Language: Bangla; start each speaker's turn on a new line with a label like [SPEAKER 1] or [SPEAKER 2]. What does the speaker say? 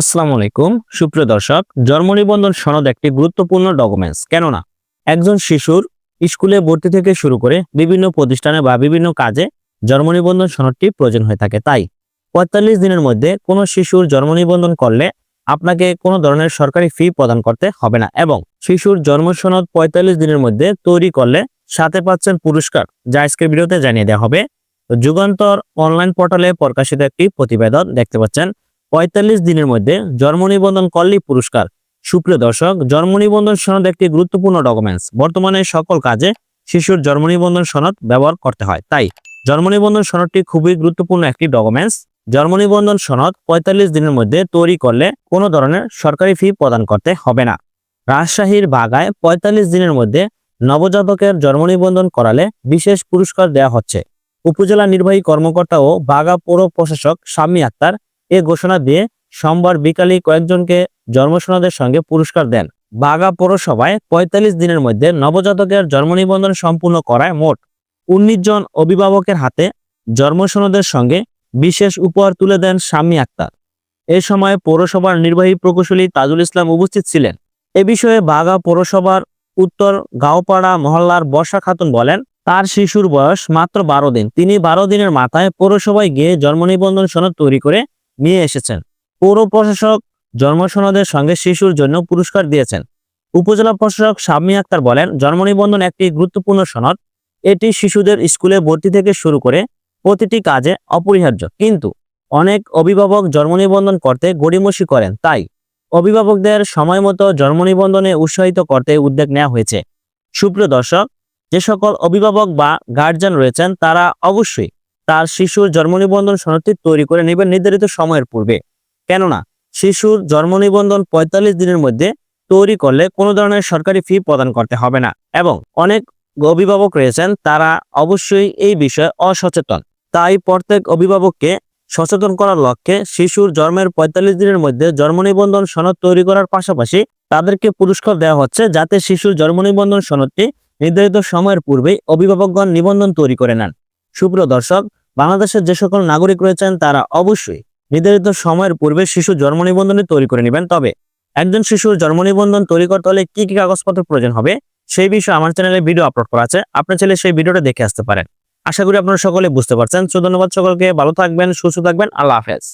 [SPEAKER 1] আসসালামু আলাইকুম। সুপ্রিয় দর্শক জন্ম নিবন্ধন সনদ একটি গুরুত্বপূর্ণ ডকুমেন্টস কেননা একজন শিশুর স্কুলে ভর্তি থেকে শুরু করে বিভিন্ন প্রতিষ্ঠানে বা বিভিন্ন কাজে জন্ম নিবন্ধন সনদটি প্রয়োজন হয়ে থাকে। তাই পঁয়তাল্লিশ দিনের মধ্যে কোনো শিশুর জন্ম নিবন্ধন করলে আপনাকে কোনো ধরনের সরকারি ফি প্রদান করতে হবে না এবং শিশুর জন্ম সনদ পঁয়তাল্লিশ দিনের মধ্যে তৈরি করলে সাথে পাচ্ছেন পুরস্কার, যা আজকের ভিডিওতে জানিয়ে দেওয়া হবে। যুগান্তর অনলাইন পোর্টালে প্রকাশিত একটি প্রতিবেদন দেখতে পাচ্ছেন। পঁয়তাল্লিশ দিনের মধ্যে জন্ম নিবন্ধন করলেই পুরস্কার। সুপ্রিয় দর্শক, জন্ম নিবন্ধন সনদ একটি গুরুত্বপূর্ণ ডকুমেন্টস বর্তমানে সকল কাজে শিশুর জন্ম নিবন্ধন সনদ ব্যবহার করতে হয়। তাই জন্ম নিবন্ধন সনদটি খুবই গুরুত্বপূর্ণ একটি ডকুমেন্টস জন্ম নিবন্ধন সনদ পঁয়তাল্লিশ দিনের মধ্যে তৈরি করলে কোনো ধরনের সরকারি ফি প্রদান করতে হবে না। রাজশাহীর বাগায় পঁয়তাল্লিশ দিনের মধ্যে নবজাতকের জন্ম নিবন্ধন করালে বিশেষ পুরস্কার দেওয়া হচ্ছে। উপজেলা নির্বাহী কর্মকর্তা ও বাগা পৌর প্রশাসক শাম্মী আক্তার এ ঘোষণা দিয়ে সোমবার বিকালে কয়েকজনকে জন্মসনদের সঙ্গে পুরস্কার দেন। বাগা পৌরসভায় পঁয়তাল্লিশ দিনের মধ্যে নবজাতকের জন্ম নিবন্ধন সম্পূর্ণ করায় মোট উনিশ জন অভিভাবকের হাতে জন্মসনদের সঙ্গে বিশেষ উপহার তুলে দেন শাম্মী আক্তার। এ সময় পৌরসভার নির্বাহী প্রকৌশলী তাজুল ইসলাম উপস্থিত ছিলেন। এ বিষয়ে বাগা পৌরসভার উত্তর গাঁওপাড়া মহল্লার বর্ষা খাতুন বলেন, তার শিশুর বয়স মাত্র বারো দিন। তিনি বারো দিনের মাথায় পৌরসভায় গিয়ে জন্ম নিবন্ধন সনদ তৈরি করে নিয়ে এসেছেন। পৌর প্রশাসক জন্মসনদের সঙ্গে শিশুর জন্য পুরস্কার দিয়েছেন। উপজেলা প্রশাসক শাম্মী আক্তার বলেন জন্ম নিবন্ধন একটি গুরুত্বপূর্ণ সনদ। এটি শিশুদের স্কুলে ভর্তি থেকে শুরু করে প্রতিটি কাজে অপরিহার্য। কিন্তু অনেক অভিভাবক জন্ম নিবন্ধন করতে গড়িমসি করেন, তাই অভিভাবকদের সময় মতো জন্ম নিবন্ধনে উৎসাহিত করতে উদ্যোগ নেওয়া হয়েছে। সুপ্রিয় দর্শক, যে সকল অভিভাবক বা গার্জিয়ান রয়েছেন, তারা অবশ্যই তার শিশুর জন্ম নিবন্ধন সনদটি তৈরি করে নেবেন নির্ধারিত সময়ের পূর্বে। কেননা, শিশুর জন্ম নিবন্ধন পঁয়তাল্লিশ দিনের মধ্যে তৈরি করলে কোনো ধরনের সরকারি ফি প্রদান করতে হবে না এবং অনেক অভিভাবক রয়েছেন, তারা অবশ্যই এই বিষয়ে অসচেতন। তাই প্রত্যেক অভিভাবককে সচেতন করার লক্ষ্যে শিশুর জন্মের পঁয়তাল্লিশ দিনের মধ্যে জন্ম নিবন্ধন সনদ তৈরি করার পাশাপাশি তাদেরকে পুরস্কার দেওয়া হচ্ছে যাতে শিশুর জন্ম নিবন্ধন সনদটি নির্ধারিত সময়ের পূর্বেই অভিভাবকগণ নিবন্ধন তৈরি করে নেন। সুপ্রিয় দর্শক বাংলাদেশের যে সকল নাগরিক রয়েছেন, তারা অবশ্যই নির্ধারিত সময়ের পূর্বে শিশু জন্ম নিবন্ধনে তৈরি করে নেবেন। তবে একজন শিশুর জন্ম নিবন্ধন তৈরি করতে হলে কি কি কাগজপত্র প্রয়োজন হবে, সেই বিষয়ে আমার চ্যানেলে ভিডিও আপলোড করা আছে। আপনার ছেলে সেই ভিডিওটা দেখে আসতে পারেন। আশা করি আপনারা সকলে বুঝতে পারছেন। সো ধন্যবাদ সকলকে। ভালো থাকবেন, সুস্থ থাকবেন। আল্লাহ হাফেজ।